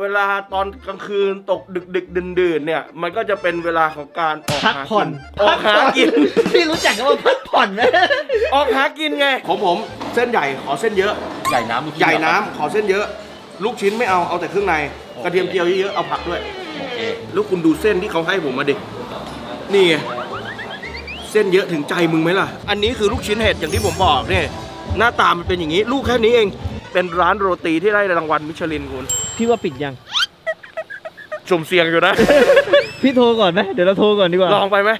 เวลาตอนกลางคืนตกดึกดึกดื่นดื่นๆเนี่ย มันก็จะเป็นเวลาของการออกพักหาผ่อกินนออกหากิน พี่รู้จักกันว่าพักผ่อนไหมออกหากินไง ของผมเส้นใหญ่ขอเส้นเยอะ ใหญ่น้ำลูกชิ้ใหญ่น้ำขอเส้นเยอะ ลูกชิ้นไม่เอาเอาแต่เครื่องในกระเทียมเจียวเยอะๆเอาผักด้วย โอเคแล้วคุณดูเส้นที่เขาให้ผมมาดิ นี่ไงเส้นเยอะถึงใจมึงไหมล่ะ อันนี้คือลูกชิ้นเห็ดอย่างที่ผมบอกเนี่ยหน้าตามันเป็นอย่างนี้ ลูกแค่นี้เอง เป็นร้านโรตีที่ได้รางวัลมิชลินคุณ พี่ว่าปิดยัง สุ่มเสี่ยงอยู่นะ พี่โทรก่อนไหมเดี๋ยวเราโทรก่อนดีกว่า ลองไปไหม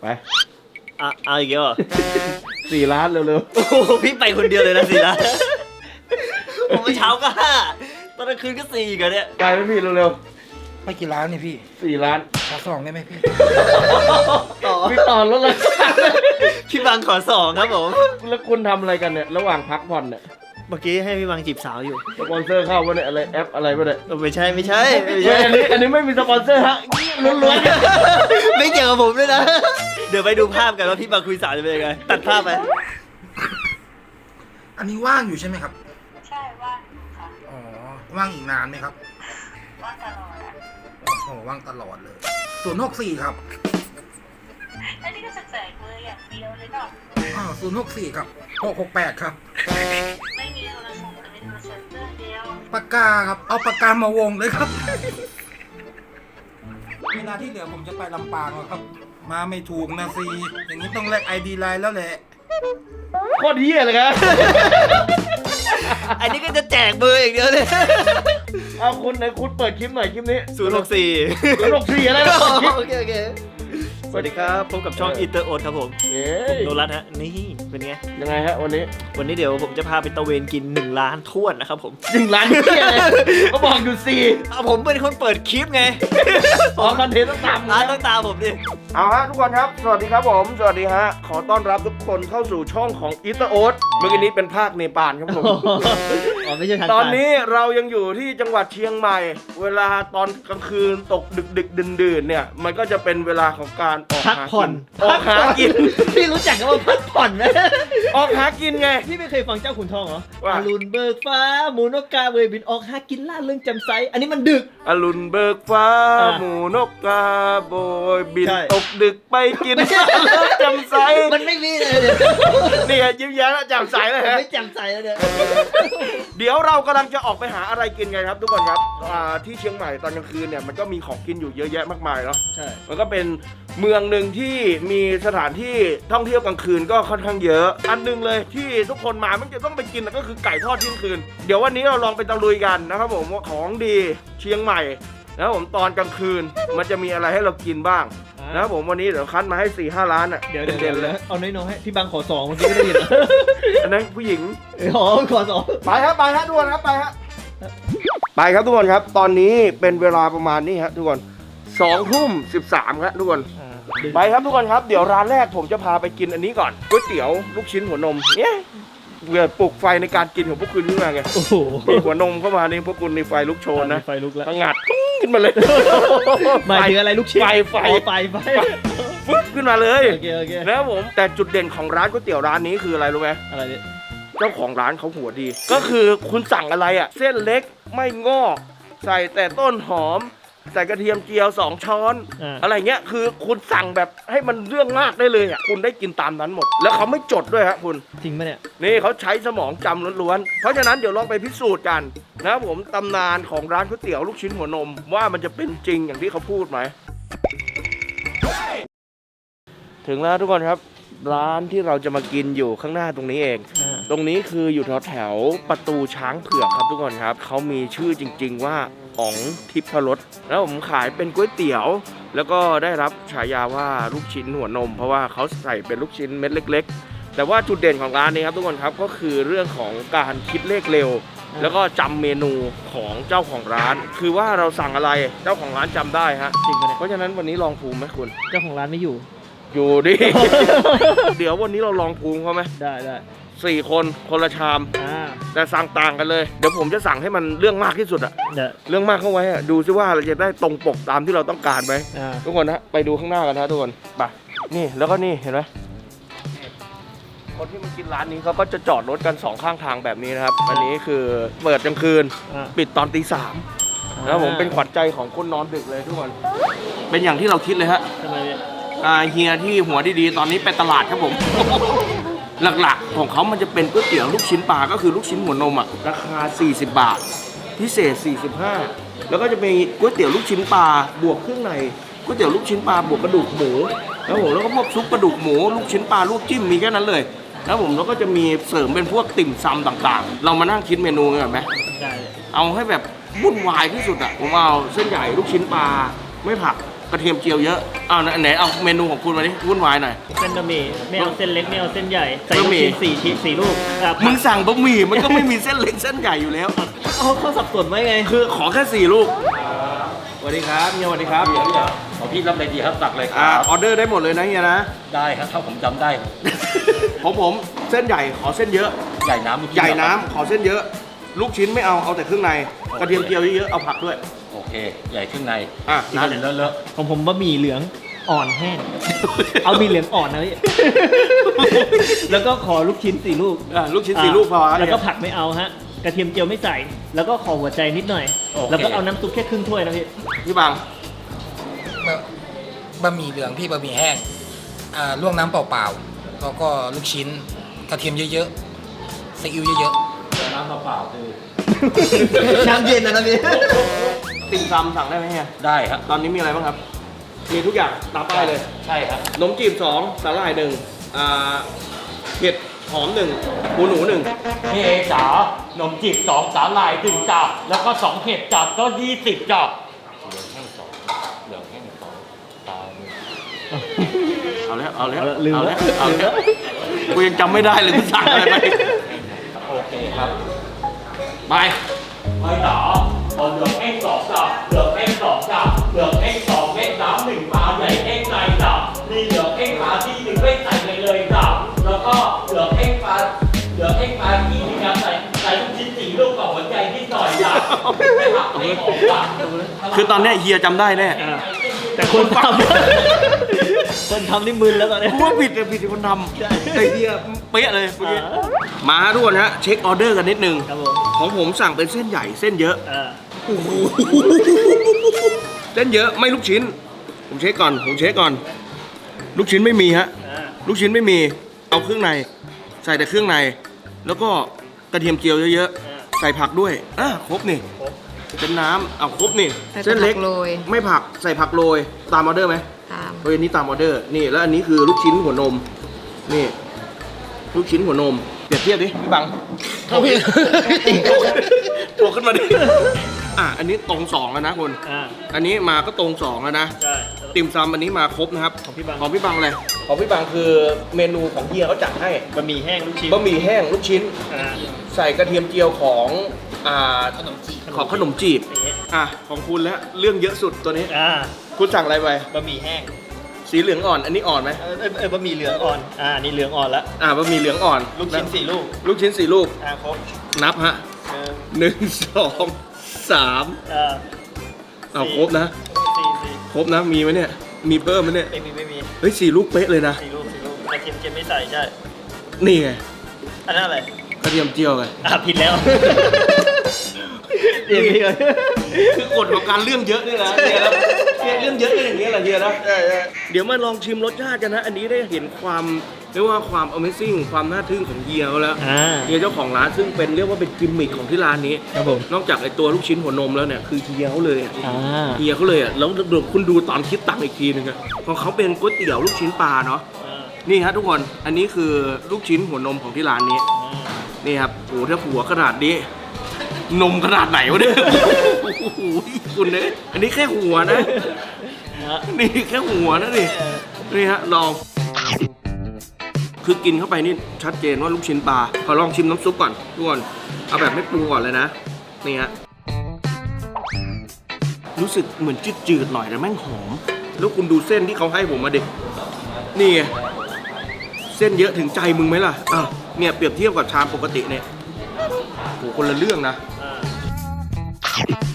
ไปอะเอาอีกแล้วเหรอสี่ล้านเร็วโอ้โหพี่ไปคนเดียวเลยนะสินะผมเมื่อเช้าก็ห้าตอนกลางคืนก็สี่กันเนี่ย ๆไปไหมพี่เร็วไปกี่ร้านเนี่ยพี่ ๆสี่ล้าน ขอสองได้ไหมพี่ต่อพี่ต่อรถเลยพี่บังขอสองครับผมแล้วคุณทำอะไรกันเนี่ยระหว่างพักผ่อนเนี่ยเมื่อกี้ให้พี่บังจีบสาวอยู่สปอนเซอร์เข้าวะเนี่ยอะไรแอปอะไรวะเนี่ยเออไม่ใช่ไม่ใช่ไม่เฮ้ใช่ยอันนี้อันนี้ไม่มีสปอนเซอร์ฮะล้วนไม่เกี่ยวกับผมด้วยนะ เดี๋ยวไปดูภาพกันว่าพี่บังคุยสาวจะเป็นยังไงตัดภาพไปอันนี้ว่างอยู่ใช่ไหมครับ ใช่ว่างอยู่ค่ะอ๋อว่างอีกนานไหมครับว่างตลอด อะโอ้โหว่างตลอดเลยศูนย์หกสี่ครับแล้วนี่ก็จะแจกมืออย่างเดียวเลยเนาะอ๋อศูนย์หกสี่ครับหกหกแปดครับ ไม่มีโทรศัพท์แต่เป็นโทรศัพท์เครื่องเดียวปากกาครับ เอาปากกามาวงเลยครับ เวลาที่เหลือผมจะไปลำปางแล้วครับ มาไม่ถูกนะสิอย่างนี้ต้องแลกไอดีไลน์แล้วแหละๆโคตรเฮี้ยเลยครับ อันนี้ก็จะแจกเบอร์อย่างเดียวเลย เอาคุณไหนคุณเปิดคลิปหน่อยคลิปนี้ศูนย์หกสี่ศูนย์หกสี่อะไรนะเปิดคลิป โอเคโอเคส วัสดีครับพบกับช่องอินเตอร์โอครับผมเอ้ยโนรัตฮะนี่เป็นไงยังไงฮะวันนี้วันนี้เดี๋ยวผมจะพาไปตะเวนกิน1ล้านท้วนนะครับผมหนึ่งล้านเฮี้ยเลยเขาบอกอยู่สี่เอาผมเป็นคนเปิดคลิปไงสองคอนเทนต์ต้องตามร้านต้องตามผมดิเอาฮะทุกคนครับ สวัสดีครับผม สวัสดีฮะ ขอต้อนรับทุกคนเข้าสู่ช่องของอิตาโอ๊ตเมื่อกี้นี้เป็นภาคเนปาลครับผม อ๋อไม่ใช่ทางตอนนี้เรายังอยู่ที่จังหวัดเชียงใหม่ เวลาตอนกลางคืนตกดึกดึกดื่นดื่นๆเนี่ย มันก็จะเป็นเวลาของการออกพักหาผ่อนกินออกหากิน พี่รู้จักกันว่าพักผ่อนไหมออกหากินไง พี่ไม่เคยฟังเจ้าขุนทองเหรอว่า อรุณเบิกฟ้าหมูนกกาเวยบินออกหากินล่าเรื่องจำไซอันนี้มันดึก อรุณเบิกฟ้า อะหมูนกกาโบยบินใช่ ตกดึกไปกินไม่ใช่เลิกจำใสมันไม่มีเลยเนี่ยนี่ไงยิ้มแย้มแล้วจำใสเลยฮะ ไม่จำไซแล้วเนี่ยเดี๋ยวเรากำลังจะออกไปหาอะไรกินไงครับ ทุกคนครับอ่าที่เชียงใหม่ตอนกลางคืนเนี่ยมันก็มีของกินอยู่เยอะแยะมากมายเนาะ ใช่ มันก็เป็นเมืองหนึ่งที่มีสถานที่ท่องเที่ยวกลางคืนก็ค่อนข้างเยอะ อันหนึงเลยที่ทุกคนมามันจะต้องไปกินก็คือไก่ทอดเที่ยงคืน เดี๋ยววันนี้เราลองไปตะลุยกันนะครับผมว่าของดีเชียงใหม่นะครับผมตอนกลางคืนมันจะมีอะไรให้เรากินบ้างนะครับผมวันนี้เดี๋ยวคัดมาให้4ี่ห้าร้านอะเดี๋ยวเดี๋ยวเด่นๆเลเลยยเอาน้อยๆให้พี่บังขอสองเมื่อกี้ไม่ได้ยินเหรออันนั้นผู้หญิงเออขอขอสองไปครับไปครับทุกคนครับไปครับไปครับทุกคนครับ ตอนนี้เป็นเวลาประมาณนี้ครับทุกคนสองทุ่มสิบสามครับทุกคน ไปครับทุกคนครับเดี๋ยวร้านแรกผมจะพาไปกินอันนี้ก่อนก๋วยเตี๋ยวลูกชิ้นหัวนมเนี่ยเพื่อปลุกไฟในการกินของพวกคุณขึ้นมาไงโอ้โหมีหัวนมเข้ามานี่พวกคุณในไฟลุกโชนนะไฟลุกแล้วตั้งงัดปึ้งขึ้นมาเลยหมายถึงอะไรลูกชิ้นไฟไฟอ๋อไฟไฟฟึ๊บขึ้นมาเลยโอเคโอเคนะครับผมแต่จุดเด่นของร้านก๋วยเตี๋ยวร้านนี้คืออะไรรู้ไหมอะไรเนี่ยเจ้าของร้านเขาหัวดี ก็คือคุณสั่งอะไรอะ เส้นเล็กไม่งอก ใส่แต่ต้นหอม ใส่กระเทียมเจียวสองช้อนอ่า อะไรเงี้ยคือคุณสั่งแบบให้มันเรื่องมากได้เลยอะคุณได้กินตามนั้นหมด แล้วเขาไม่จดด้วยฮะคุณ จริงปะเนี่ย นี่เขาใช้สมองจำล้วนๆ เพราะฉะนั้นเดี๋ยวลองไปพิสูจน์กันนะครับผมตำนานของร้านก๋วยเตี๋ยวลูกชิ้นหัวนม ว่ามันจะเป็นจริงอย่างที่เขาพูดไหม ถึงแล้วทุกคนครับ ร้านที่เราจะมากินอยู่ข้างหน้าตรงนี้เองอ่า ตรงนี้คืออยู่แถวแถวๆประตูช้างเผือกครับทุกคนครับเขามีชื่อจริง ๆ ว่าอ๋องทิพรสแล้วผมขายเป็นก๋วยเตี๋ยว แล้วก็ได้รับฉายาว่าลูกชิ้นหัวนม เพราะว่าเขาใส่เป็นลูกชิ้นเม็ดเล็ก ๆ แต่ว่าจุดเด่นของร้านนี้ครับทุกคนครับก็คือเรื่องของการคิดเลขเร็ว แล้วก็จำเมนูของเจ้าของร้าน คือว่าเราสั่งอะไรเจ้าของร้านจำได้ฮะจริงปะเนี่ยเพราะฉะนั้นวันนี้ลองภูมิไหมคุณเจ้าของร้านไม่อยู่ อยู่ดิ เดี๋ยววันนี้เราลองภูมิเขาไหมได้ได้ สี่คนคนละชาม อ่าแต่สั่งต่างกันเลย เดี๋ยวผมจะสั่งให้มันเรื่องมากที่สุดอะเดี๋ยวเรื่องมากเข้าไว้อะดูซิว่าเราจะได้ตรงปกตามที่เราต้องการไหมอ่าทุกคนนะไปดูข้างหน้ากันนะทุกคนไปนี่แล้วก็นี่เห็นไหมคนที่มากินร้านนี้เขาก็จะจอดรถกันสองข้างทางแบบนี้นะครับ อันนี้คือเปิดกลางคืน อ่าปิดตอนตีสามนะครับผมเป็นขวัญใจของคนนอนดึกเลยทุกคน เป็นอย่างที่เราคิดเลยฮะทำไมพี่อ่าเฮียที่หัวดีๆ ตอนนี้ไปตลาดครับผมห ลักๆ ของเขามันจะเป็นก๋วยเตี๋ยวลูกชิ้นปลาก็คือลูกชิ้นหัวนมอะราคา 40 บาท พิเศษ 45 แล้วก็จะมีก๋วยเตี๋ยวลูกชิ้นปลาบวกเครื่องในก๋วยเตี๋ยวลูกชิ้นปลาบวกกระดูกหมูแล้วผมแล้วก็พวกซุปกระดูกหมูลูกชิ้นปลาลูกจิ้มมีแค่นั้นเลยแล้วผมแล้วก็จะมีเสริมเป็นพวกติ่มซำต่างๆ เรามานั่งคิดเมนูกันก่อนไหมได้เลยเอาให้แบบวุ่นวายที่สุดอะผมเอาเส้นใหญ่ลูกชิ้นปลาไม่ผัก กระเทียมเจียวเยอะเอาไหนไหนเอาเมนูของคุณมาดิวุ่นวายหน่อยเส้นบะหมี่ไม่เอาเส้นเล็กไม่เอาเส้นใหญ่ใส่ลูบะกหมี่ชิ้นสี่ชิ้นสี่ลูกอะมึงสั่งบะหมี่มันก็ไม่มีเส้นเล็กเส้นใหญ่อยู่แล้ว เขาเขาสับสนไว้ไง คือขอแค่สี่ลูกสวัสดีครับเฮียสวัสดีครับขอพี่รับอะไรดีครับตักเลยคอ่ารับออเดอร์ได้หมดเลยนะเฮียนะ ได้ครับถ้าผมจำได้ครับผมผมเส้นใหญ่ขอเส้นเยอะ ใหญ่น้ำลูกใหญ่น้ำขอเส้นเยอะ ลูกชิ้นไม่เอาเอาแต่เครื่องใน กระเทียมเจียวเยอะๆเอาผักด้วย โอเคใหญ่ขึ้นในอะที่นะมันเลอะของผมบะหมี่เหลืองอ่อนแห้ง เอาหมี่เหลืองอ่อนนะพี่ แล้วก็ขอลูกชิ้นสี่ลูกอะลูกชิ้นสี่ลูกพออ่าแล้วก็เฮียผักไม่เอาฮะ กระเทียมเจียวไม่ใส่ แล้วก็ขอหัวใจนิดหน่อยแล้วก็เอาน้ำซุปแค่ครึ่งถ้วยนะพี่ พี่บัง บะบะหมี่เหลืองพี่บะหมี่แห้งอ่าลวกน้ำเปล่าๆแล้วก็ลูกชิ้นกระเทียมเยอะๆซีอิ๊วเยอะๆ น้ำเปล่าๆคือ น้ำเย็นนะนะพี่ ติ่มซำสั่งได้ไหมเฮียได้ครับ ตอนนี้มีอะไรบ้างครับ มีทุกอย่างตามป้ายเลยใช่ครับ นมจีบสองสาหร่ายหนึ่งอ่าเห็ดหอมหนึ่งหมูหนูหนึ่งพี่เอจ๋านมจีบสองสาหร่ายถึงจับแล้วก็สองเห็ดจับก็ยี่สิบจับเหลืองแห้งสองเหลืองแห้งสองตาหนึ่งเอาแล้วเอาแล้วเอาละลืมเอาแล้แล้ววเอาแล้วกูยังจำไม่ได้เลยกูสั่งอะไรไปโอเคครับไปไม่จ๋าเอาเหลืองแห้งสองจับเหลือง คือตอนเนี้ยเฮียจำได้แน่อ่าแต่คนทำคนทำนี่มึนแล้วตอนนี้กูว่าผิดเลยผิดที่คนทใช่ำไอเฮียเป๊ะเลยเมื่อกี้อ่ามาทุกคนฮะเช็คออเดอร์กันนิดนึงครับผมของผมสั่งเป็นเส้นใหญ่เส้นเยอะอ่าโอ้โหเส้นเยอะไม่ลูกชิ้น ผมเช็คก่อนผมเช็คก่อน ลูกชิ้นไม่มีฮะอ่าลูกชิ้นไม่มีเอาเครื่องใน ใส่แต่เครื่องใน แล้วก็กระเทียมเจียวเยอะๆ ใส่ผักด้วยอะครบนี่ครบเป็นน้ำเอาครบนี่ใส่แต่เส้นเล็กผักโรย ไม่ผักใส่ผักโรยตามออเดอร์ไหมตามเฮ้ยอันนี้ตามออเดอร์นี่แล้วอันนี้คือลูกชิ้นหัวนมนี่ ลูกชิ้นหัวนมเปรียบเทียบดิพี่บังๆพี่ตัวขึ้นมาดิอะอันนี้ตรงสองแล้วนะคุณอ่าอันนี้มาก็ตรงสองแล้วนะ ใช่ ติ่มซำอันนี้มาครบนะครับ ของพี่บัง ของพี่บังเลยของพี่บังคือเมนูของเฮียเขาจัดให้บะหมี่แห้งลูกชิ้นบะหมี่แห้งลูกชิ้น อ่าใส่กระเทียมเจียวของอ่าขนมจีบของขนมจีบอย่างเงี้ยอะของคุณแล้วเรื่องเยอะสุดตัวนี้ อ่าคุณสั่งอะไรไปบะหมี่แห้งสีเหลืองอ่อน อันนี้อ่อนไหมเออเออเออบะหมี่เหลืองอ่อน อ่านี่เหลืองอ่อนแล้วอ่าบะหมี่เหลืองอ่อนลูกชิ้นสี่ลูก ลูกชิ้นสี่ลูกอ่าครบนับฮะหนึ่งหนึ่งสองสามอ่าเอาครบนะสี่สี่ ครบนะมีไหมเนี่ยมีเพิ่มไหมเนี่ยไม่มีไม่มีเฮ้ยสี่ลูกเป๊ะเลยนะสี่ลูกสี่ลูกกระเทียมเจียวไม่ใส่ใช่นี่ไงอันนั้นอะไรกระเทียมเจียวไงอ่าผิดแล้ว เดี๋ยวพี่ก่อนคือกฎของการเรื่องเยอะนี่นะเนี่ยแล้วเนี่ยเรื่องเยอะก็อย่างนี้ยแหละเฮียนะเดี๋ยวมาลองชิมรสชาติกันนะ อันนี้ได้เห็นความเรียกว่าความ Amazing ความน่าทึ่งของเฮียเขาแล้ว อ่า เฮียเจ้าของร้านซึ่งเป็นเรียกว่าเป็นกิมมิคของที่ร้านนี้ ครับผม นอกจากไอตัวลูกชิ้นหัวนมแล้วเนี่ยคือเฮียเขาเลยอะอ่า เฮียเขาเลยอะแล้วเดี๋ยวคุณดูตอนคิดตังค์อีกทีนึงอะของเขาเป็นก๋วยเตี๋ยวลูกชิ้นปลาเนาะอ่านี่ฮะทุกคนอันนี้คือลูกชิ้นหัวนมของที่ร้านนี้อ่านี่ครับโอ้โหถ้าหัวขนาดนี้ นมขนาดไหนวะเนี่ยโอ้โหคุณเนี่ยอันนี้แค่หัวนะ นี่แค่หัวนะนี่ นี่ฮะลอง คือกินเข้าไปนี่ชัดเจนว่าลูกชิ้นปลา ขอลองชิมน้ำซุปก่อนทุกคนเอาแบบไม่ปรุงก่อนเลยนะ นี่ฮะ รู้สึกเหมือนจืดๆหน่อยแต่แม่งหอม แล้วคุณดูเส้นที่เขาให้ผมมาเด็กนี่ไงเส้นเยอะถึงใจมึงไหมล่ะ อะ เนี่ยเปรียบเทียบกับชามปกติเนี่ยโหคนละเรื่องนะ อ่าห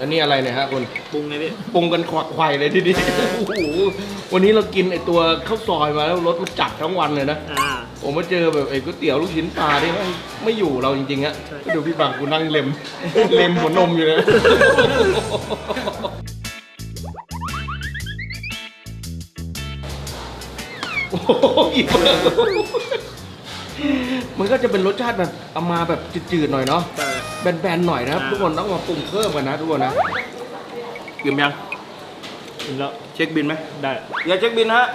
อันนี้อะไรเนี่ยฮะคุณปรุงไงพี่ปรุงกันขวักไขว่เลยทีนี้โอ้โหวันนี้เรากินไอตัวข้าวซอยมาแล้วรสมันจัดทั้งวันเลยนะอ่า ผมมาเจอแบบไอ้ก๋วยเตี๋ยวลูกชิ้นปลาที่ไม่ไม่อยู่เราจริงๆอะดูพี่บังกูนั่งเล็ม เล็มหัวนมอยู่เลย โอ้โหอีกแล้วมันก็จะเป็นรสชาติแบบเอามาแบบจืดๆหน่อยเนาะใช่แบนๆหน่อยนะครับอ่า ทุกคนต้องมาปรุงเพิ่มกันนะทุกคนนะกินยังกินแล้วเช็คบินไหมได้อย่าเช็คบินฮะ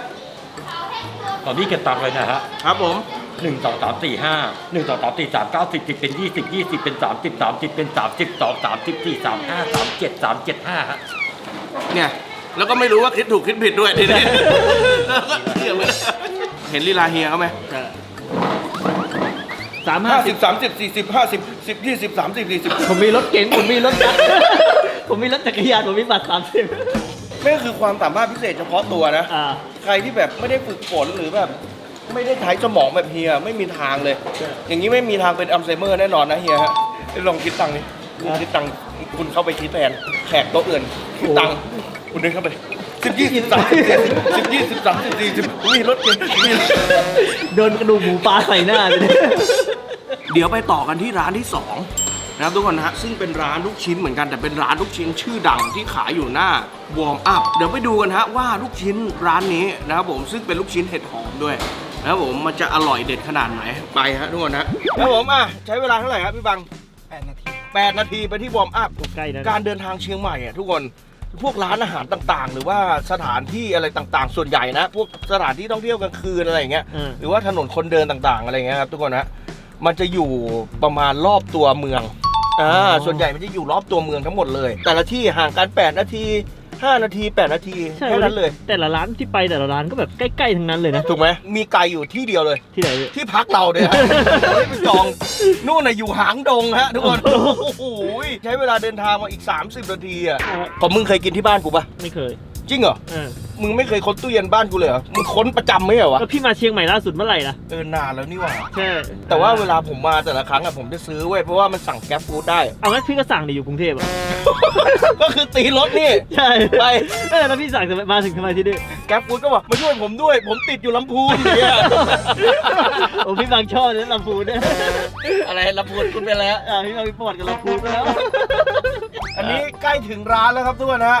ตอนนี้เก็บตังค์เลยนะฮะครับผม หนึ่งสองสามสี่ห้าหนึ่งสองสามสี่สามเก้าสิบสิบเป็นยี่สิบยี่สิบเป็นสามสิบสามสิบเป็นสามสิบสองสามสิบสี่สามห้าสามเจ็ดสามเจ็ดห้าฮะเนี่ย แล้วก็ไม่รู้ว่าคิดถูกคิดผิดด้วยทีนี้แล้วก็เถียงไม่ได้ เห็นลีลาเฮียเขาไหมใช่สามห้าห้าสิสิบบสามสิบสี่สิบห้าสิบสิบยี่สิบสามสิบสี่สิบผมมีรถเก๋งผมมีรถจักร ผมมีรถจักรยานผมมีบัตรสามสิบนี่คือความสามารถพิเศษเฉพาะตัวนะ อ่า ใครที่แบบไม่ได้ฝึกฝนหรือแบบ ไม่ได้ใช้สมองแบบเฮียไม่มีทางเลยอย่างนี้ไม่มีทางเป็นอัลไซเมอร์แน่นอนนะเฮียฮะลองคิดตังค์นี่คุณคิดตังค์คุณเข้าไปคิดแทนแขกโต๊ะอื่นคิดตังค์คุณเดินเข้าไป สิบยี่สิบสามสิบสิบยี่สิบสามสิบสี่สิบมีรถเก๋งโดนกระดูกหมูปลาใส่หน้าเลยเดี๋ยวไปต่อกันที่ร้านที่2นะครับทุกคนนะฮะซึ่งเป็นร้านลูกชิ้นเหมือนกันแต่เป็นร้านลูกชิ้นชื่อดังที่ขายอยู่หน้าวอร์มอัพเดี๋ยวไปดูกันฮะว่าลูกชิ้นร้านนี้นะครับผมซึ่งเป็นลูกชิ้นเห็ดหอมด้วยนะครับผมมันจะอร่อยเด็ดขนาดไหนไปฮะทุกคนนะครับผมอะใช้เวลาเท่าไหร่ครับพี่บังแปดนาที8นาทีไปที่วอร์มอัพ ใกล้นะการเดินทางเชียงใหม่อะทุกคน พวกร้านอาหารต่างๆ หรือว่าสถานที่อะไรต่างๆ ส่วนใหญ่นะ พวกสถานที่ท่องเที่ยวกลางคืนอะไรอย่างเงี้ย อืม หรือว่าถนนคนเดินต่างๆ อะไรเงี้ยครับทุกคนนะมันจะอยู่ประมาณรอบตัวเมือง อ่า อ๋อ ส่วนใหญ่มันจะอยู่รอบตัวเมืองทั้งหมดเลย แต่ละที่ห่างกัน 8 นาที 5 นาที 8 นาทีใช่แค่นั้นเลย แต่ละร้านที่ไปแต่ละร้านก็แบบใกล้ๆทั้งนั้นเลยนะถูกไหมมีไกลอยู่ที่เดียวเลย ที่ไหนพี่ที่พักเราเนี่ยไม่ไปจองนู่นน่ะอยู่หางดงฮะ ทุกคน โอ้โหใช้เวลาเดินทางมาอีก 30 นาทีอะผมมึงเคยกินที่บ้านกูปะไม่เคย จริงเหรอ เออมึงไม่เคยค้นตู้เย็นบ้านกูเลยเหรอ มึงค้นประจำไหมเหรอวะ แล้วพี่มาเชียงใหม่ล่าสุดเมื่อไหร่ล่ะเออนานแล้วนี่หว่า ใช่แต่ว่าเวลาผมมาแต่ละครั้งอะผมจะซื้อเว้ยเพราะว่ามันสั่งแก๊ปฟู้ดได้ เอางั้นพี่ก็สั่งดิอยู่กรุงเทพอะก็คือตีรถนี่ ใช่ไป เออแล้วพี่สั่งมาถึงทำไมที่นี่แก๊ปฟู้ดก็บอกมาช่วยผมด้วย ผมติดอยู่ลำพูนเนี่ยโอ้พี่บางชอบเลยลำพูนเนี่ยอะไรลำพูนคุณเป็นแล้ว อ่าพี่บางมีประวัติกับลำพูนไปแล้ว อันนี้ใกล้ถึงร้านแล้วครับทุกคนฮะ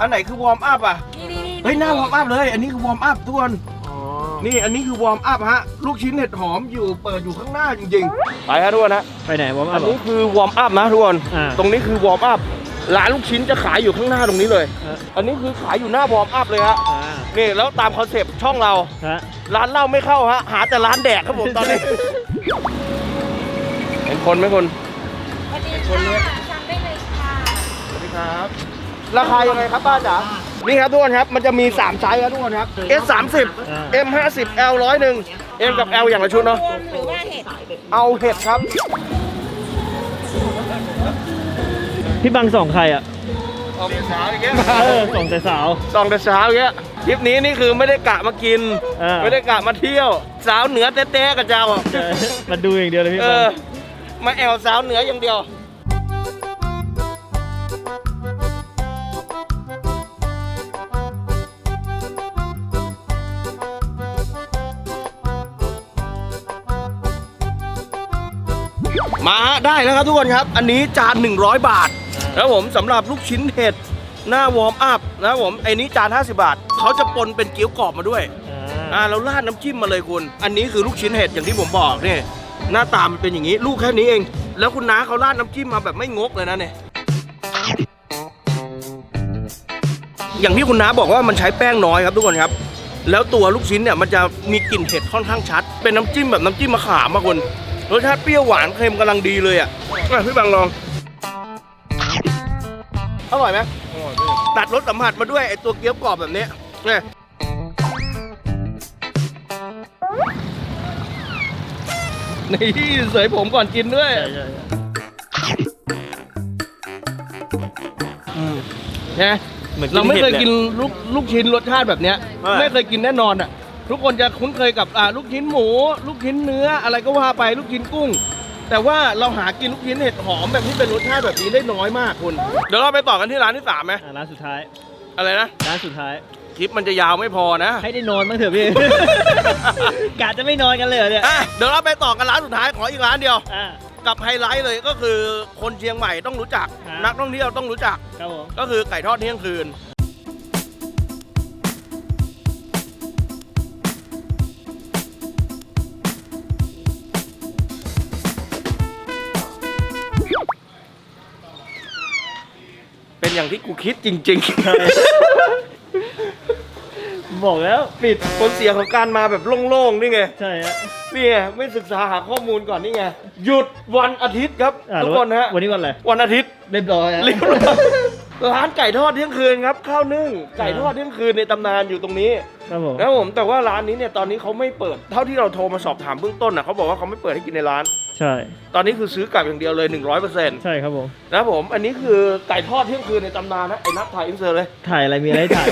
อันไหนคือวอร์มอัพอะ เฮ้ยหน้าวอร์มอัพเลย อันนี้คือวอร์มอัพทุกคนอ๋อนี่อันนี้คือวอร์มอัพฮะ ลูกชิ้นเห็ดหอมอยู่เปิดอยู่ข้างหน้าจริงๆ ไปครับทุกคนฮะ ไปไหนวะอัมานบอนี้กคือวอร์มอัพนะทุกคน อ่าตรงนี้คือวอร์มอัพ ร้านลูกชิ้นจะขายอยู่ข้างหน้าตรงนี้เลยฮะอันนี้คือขายอยู่หน้าวอร์มอัพเลยฮะ อ่านี่แล้วตามคอนเซปต์ช่องเรา ฮะร้านเหล้าไม่เข้าฮะ หาแต่ร้านแดกครับผมตอนนี้ เห็นคนไหมคน สวัสดีค่ะ ครับราคายังไงครับป้าจ๋านี่ครับทุกคนครับมันจะมี 3 ไซส์ครับทุกคนครับ S 30 M 50 L 100หนึ่ง M กับ L อย่างละชุดเนาะหรือว่าเห็ดเอาเห็ดครับ พี่บางส่องใครอะออกแต่เช้าอย่างเงี้ยเออส่องแต่สาวสองแต่เช้าอย่างเงี้ยคลิปนี้นี่คือไม่ได้กะมากินเออไม่ได้กะมาเที่ยว สาวเหนือแต๊ะๆกับเจ้าอะเออมาดูอย่างเดียวเลยพี่เอบางอมาแอวสาวเหนืออย่างเดียว มาฮะได้แล้วครับทุกคนครับ อันนี้จาน 100 บาทแล้วผมสำหรับลูกชิ้นเห็ดหน้าวอร์มอัพนะครับผมไอ้นี้จาน 50 บาทเขาจะปนเป็นเกี๊ยวกรอบมาด้วยอ่าเราราดน้ำจิ้มมาเลยคุณ อันนี้คือลูกชิ้นเห็ดอย่างที่ผมบอกนี่หน้าตามันเป็นอย่างนี้ลูกแค่นี้เอง แล้วคุณน้าเขาราดน้ำจิ้มมาแบบไม่งกเลยนะเนี่ยอย่างที่คุณน้าบอกว่ามันใช้แป้งน้อยครับทุกคนครับ แล้วตัวลูกชิ้นเนี่ยมันจะมีกลิ่นเห็ดค่อนข้างชัด เป็นน้ำจิ้มแบบน้ำจิ้มมะขามอะคุณ รสชาติเปรี้ยวหวานเค็มกำลังดีเลยอะอะพี่บังลอง อร่อยไหมตัดรสสัมผัสมาด้วยไอตัวเกี๊ยวกรอบแบบนี้เนี่ยนี่เสยผมก่อนกินด้วยใช่ใช่ใช่นะเหมือนเราไม่เคยห็ดลกินลูกลูกชิ้นรสชาติแบบเนี้ยเออไม่เคยกินแน่นอนอะ ทุกคนจะคุ้นเคยกับอ่าลูกชิ้นหมู ลูกชิ้นเนื้ออะไรก็ว่าไปลูกชิ้นกุ้ง แต่ว่าเราหากินลูกชิ้นเห็ดหอมแบบที่เป็นรสชาติแบบนี้ได้น้อยมากคุณเดี๋ยวเราไปต่อกันที่ร้านที่สามไหมอะร้านสุดท้าย อะไรนะร้านสุดท้าย คลิปมันจะยาวไม่พอนะให้ได้นอนบ้างเถอะพี่ กะจะไม่นอนกันเลยเหรอเนี่ยอะเดี๋ยวเราไปต่อกันร้านสุดท้ายขออีกร้านเดียว อ่ากับไฮไลท์เลยก็คือคนเชียงใหม่ต้องรู้จัก ครับ นักท่องเที่ยวต้องรู้จัก ครับผมก็คือไก่ทอดเที่ยงคืน อย่างที่กูคิดจริงบอกแล้วปิดๆผลเสียของการมาแบบโล่งๆนี่ไงใช่ฮะนี่ไงไม่ศึกษาหาข้อมูลก่อนนี่ไงหยุดวันอาทิตย์ครับอะทุกคนฮะวันนี้วันอะไรวันอาทิตย์เรียบร้อยฮะเรียบร้อยร้านไก่ทอดเที่ยงคืนครับข้าวนึ่งไก่ทอดเที่ยงคืนในตำนานอยู่ตรงนี้ ครับผม นะครับผมแต่ว่าร้านนี้เนี่ยตอนนี้เขาไม่เปิด เท่าที่เราโทรมาสอบถามเบื้องต้นนะเขาบอกว่าเขาไม่เปิดให้กินในร้าน ใช่ ตอนนี้คือซื้อกลับอย่างเดียวเลย 100%ใช่ครับผมนะครับผม อันนี้คือไก่ทอดเที่ยงคืนในตำนานนะไอ้นับถ่ายอินเสิร์ตเลย ถ่ายอะไรมีอะไรให้ถ่าย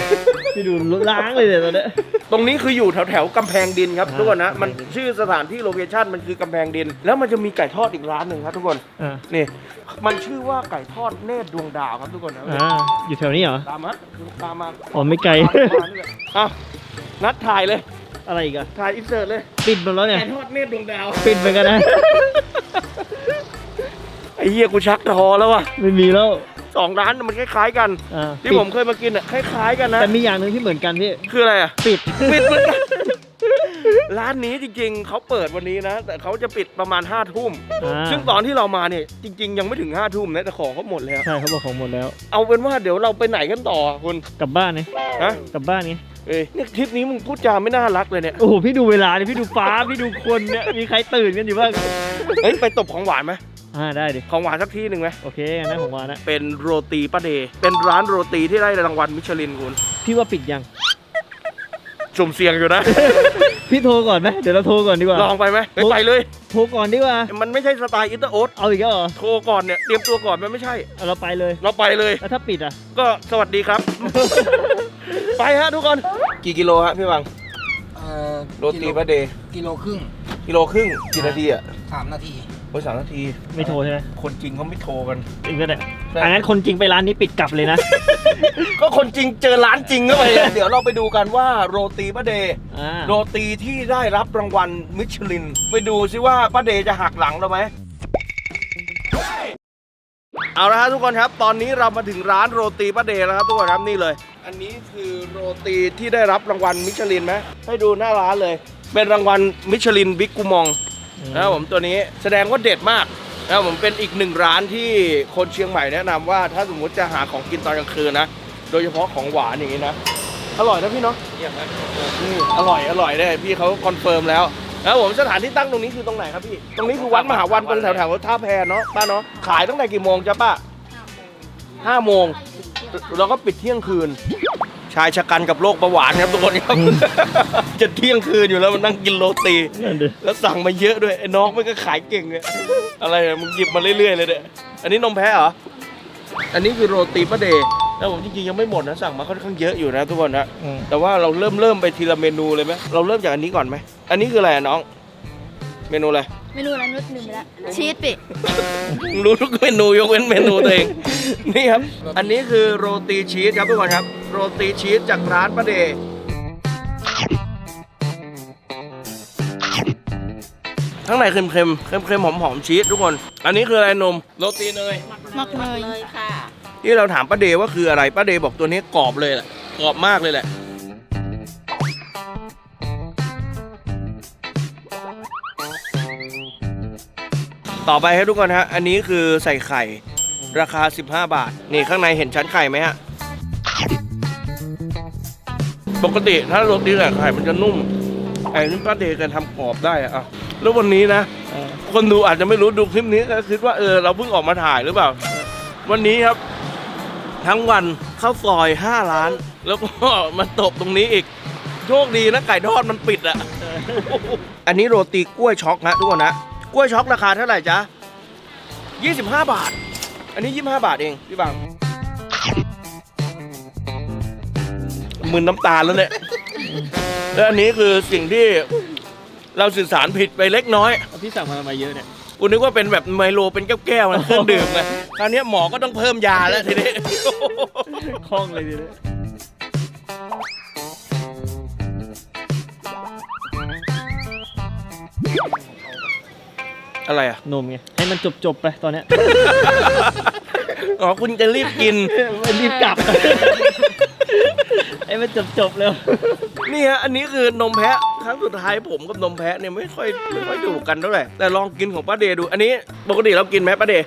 พี่ดูล้างเลยเนี่ยตอนเนี้ย ตรงนี้คืออยู่แถวแถวๆกำแพงดินครับอ่าทุกคนนะกำแพงดินมันชื่อสถานที่โลเคชั่นมันคือกำแพงดิน แล้วมันจะมีไก่ทอดอีกร้านหนึ่งครับทุกคน อ่านี่ มันชื่อว่าไก่ทอดเนตรดวงดาวครับทุกคนนะอ่าอยู่แถวนี้เหรอตามมาตามมาอ๋อไม่ไกล ตามมานี่แหละอะนัดถ่ายเลย อะไรอีกอะถ่ายอินเสิร์ตเลยปิดหมดแล้วเนี่ยไก่ทอดเนตรดวงดาว ปิดไปกันนะ ไอ้เหี้ยกูชักทอแล้วว่ะไม่มีแล้วสองร้านมันคล้ายๆกัน อ่าที่ปิดผมเคยมากินอะคล้ายๆกันนะ แต่มีอย่างหนึ่งที่เหมือนกันพี่ คืออะไรอะ ปิด ปิดเหมือนกัน ร้านนี้จริงๆ เขาเปิดวันนี้นะ แต่เขาจะปิดประมาณ5้าทุ่ม อ่า ซึ่งตอนที่เรามาเนี่ย จริง ๆ ยังไม่ถึง5้าทุ่มนะแต่ของเขาหมดแล้ว ใช่เขาบอกของหมดแล้ว เอาเป็นว่าเดี๋ยวเราไปไหนกันต่ออะคุณกลับบ้านไงฮะ กลับบ้านไง เอ้ยเนี่ยทริปนี้มึงพูดจาไม่น่ารักเลยเนี่ย โอ้โหพี่ดูเวลาเนี่ยพี่ดูฟ้า พี่ดูคนเนี่ยมีใครตื่นกันอยู่บ้างเฮ้ยไปตบของหวานไหมอ่าได้ดิของหวานสักที่หนึ่งไหมโอเคงั้นนะผมว่านะเป็นโรตีป้าเดย์เป็นร้านโรตีที่ได้รางวัลมิชลินคุณพี่ว่าปิดยัง สุ่มเสี่ยงอยู่นะ พี่โทรก่อนไหมเดี๋ยวเราโทรก่อนดีกว่า ลองไปไหมไปไปเลย โทรก่อนดีกว่า มันไม่ใช่สไตล์อินเตอร์โอ๊ตเอาอีกแล้วเหรอโทรก่อนเนี่ยเตรียมตัวก่อนมันไม่ใช่ เอาเราไปเลย เราไปเลย แล้วถ้าปิดอะ ก็สวัสดีครับ ไปฮะทุกคน กี่กิโลฮะพี่วังเอ่อโรตีป้าเดย์กิโลครึ่งกิโลครึ่งกี่นาทีอะสามนาทีโอ้ยสามนาที ไม่โทรใช่ไหมคนจริงเขาไม่โทรกันอีกก็ได้ใช่อะงั้นคนจริงไปร้านนี้ปิดกลับเลยนะ ก็คนจริงเจอร้านจริงเข้าไปเดี๋ยวเราไปดูกันว่าโรตีป้าเดย์อ่าโรตีที่ได้รับรางวัลมิชลิน ไปดูซิว่าป้าเดย์จะหักหลังเราไหมเอาละครับทุกคนครับ ตอนนี้เรามาถึงร้านโรตีป้าเดย์แล้วครับทุกคนครับนี่เลย อันนี้คือโรตีที่ได้รับรางวัลมิชลินไหมให้ดูหน้าร้านเลย เป็นรางวัลมิชลินบิ๊กกูมองนะครับผมตัวนี้แสดงว่าเด็ดมากนะครับผมเป็นอีกหนึ่งร้านที่คนเชียงใหม่แนะนำว่าถ้าสมมุติจะหาของกินตอนกลางคืนนะ โดยเฉพาะของหวานอย่างนี้นะ อร่อยนะพี่เนาะนี่อร่อยอร่อยได้พี่เขาคอนเฟิร์มแล้วนะครับผมสถานที่ตั้งตรงนี้คือตรงไหนครับพี่ ตรงนี้คือวัดมหาวันตรงแถวแถวๆท่าแพเนาะป้าเนาะขายตั้งแต่กี่โมงจ๊ะป้าห้าโมง แล้วก็ปิดเที่ยงคืน ชายชะกันกับโรคเบาหวานครับทุกคนครับ จะเที่ยงคืนอยู่แล้วมันนั่งกินโรตี นั่นดิ แล้วสั่งมาเยอะด้วยไอ้น้องมันก็ขายเก่งเลยอะไรอะมึงหยิบมาเรื่อยๆเลยเนี่ยอันนี้นมแพ้เหรอ อันนี้คือโรตีป้าเดย์แล้วผมจริงๆยังไม่หมดนะสั่งมาค่อนข้างเยอะอยู่นะทุกคนนะอืม แต่ว่าเราเริ่มเริ่มไปทีละเมนูเลยไหมเราเริ่มจากอันนี้ก่อนไหมอันนี้คืออะไรอะน้อง เมนูอะไร เมนูนั้นนุดหนึ่งไปแล้วชีสปิมึงรู้ทุกเมนูยกเว้นเมนูตัวเอง นี่ครับ อันนี้คือโรตีชีสครับทุกคนครับ โรตีชีสจากร้านป้าเดย์ข้างในเค็มๆ เค็มๆ หอมๆ ชีสทุกคน อันนี้คืออะไรนม โรตีเนยมักเนยเลยค่ะ ที่เราถามป้าเดย์ว่าคืออะไร ป้าเดย์บอกตัวนี้กรอบเลยแหละ กรอบมากเลยแหละ ต่อไปให้ทุกคนฮะ อันนี้คือใส่ไข่ ราคา 15 บาท นี่ข้างในเห็นชั้นไข่ไหมฮะ ปกติถ้าโรตีใส่ไข่มันจะนุ่ม ไอ้นี่ป้าเดย์กันทำกรอบได้อะอะแล้ววันนี้นะเออคนดูอาจจะไม่รู้ดูคลิปนี้ก็คิดว่าเออเราเพิ่งออกมาถ่ายหรือเปล่า วันนี้ครับ ทั้งวันข้าวซอย 5 ล้าน แล้วก็มาตบตรงนี้อีกโชคดีนะไก่ทอดมันปิดอะอันนี้โรตีกล้วยช็อกนะทุกคนนะก ล้วยช็อกราคาเท่าไหร่จ๊ะ25 บาท อันนี้ 25 บาทเอง พี่บังมึนน้ำตาลแล้วเนี่ย แล้วอันนี้คือสิ่งที่เราสื่อสารผิดไปเล็กน้อยเอาพี่สั่งมาทำไมเยอะเนี่ย กูนึกว่าเป็นแบบไมโลเป็นแก้วๆนะเครื่องดื่มไงคราวเนี้ยหมอก็ต้องเพิ่มยาแล้วทีนี้ คล่องเลยทีนี้ อะไรอะ นมไงให้มันจบจบๆไปตอนเนี้ย อ๋อคุณจะรีบกินรีบกลับ ให้มันจบจบๆเร็วนี่ฮะอันนี้คือนมแพะครั้งสุดท้ายผมกับนมแพะเนี่ยไม่ค่อยไม่ค่อยดูกันเท่าไหร่แต่ลองกินของป้าเดย์ดู อันนี้ปกติเรากินไหมป้าเดย์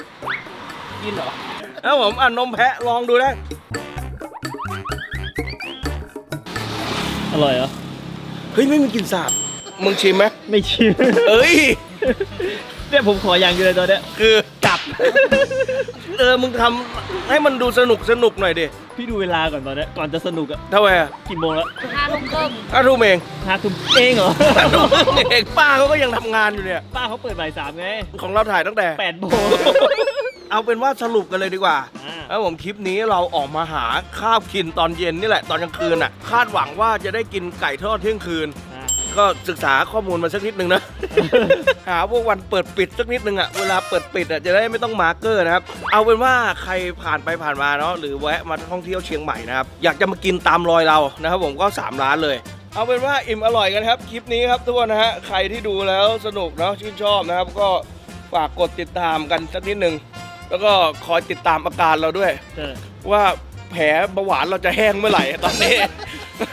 กินเหรอแล้วผมอะนมแพะลองดูได้อร่อยเหรอเฮ้ยไม่มีกลิ่นสาบมึงชิมไหมไม่ชิม เอ้ย เนี่ยผมขออย่างเดียวเลยตอนเนี้ยคือกลับ เออมึงทำให้มันดูสนุกสนุกหน่อยดิพี่ดูเวลาก่อนตอนเนี้ยก่อนจะสนุกอะเท่าไหร่อะกี่โมงแล้วห้าทุ่มครึ่งอ้าวทุ่มเองห้าทุ่มเองเหรออ้าวทุ่มเองป้าเขาก็ยังทำงานอยู่เนี่ย ป้าเขาเปิดบ่ายสามไงของเราถ่ายตั้งแต่ แปดโมง เอาเป็นว่าสรุปกันเลยดีกว่าอ่า แล้วผมคลิปนี้เราออกมาหาข้าวกินตอนเย็นนี่แหละตอนกลางคืนอะ คาดหวังว่าจะได้กินไก่ทอดเที่ยงคืนอ่า ก็ศึกษาข้อมูลมาสักนิดนึงนะ หาพวกวันเปิดปิดสักนิดนึงอะเวลาเปิดปิดอะจะได้ไม่ต้องมาร์กเกอร์นะครับ เอาเป็นว่าใครผ่านไปผ่านมาเนาะหรือแวะมาท่องเที่ยวเชียงใหม่นะครับ อยากจะมากินตามรอยเรานะครับผมก็ 3 ร้านเลย เอาเป็นว่าอิ่มอร่อยกันครับ คลิปนี้ครับทุกคนนะฮะใครที่ดูแล้วสนุกเนาะชื่นชอบนะครับ ก็ฝากกดติดตามกันสักนิดนึงแล้วก็คอยติดตามอาการเราด้วยเออว่าแผลเบาหวานเราจะแห้งเมื่อไหร่ตอนนี้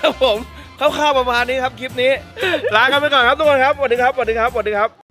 ครับผม คร่าวๆประมาณนี้ครับคลิปนี้ลากันไปก่อนครับทุกคนครับสวัสดีครับสวัสดีครับสวัสดีครับ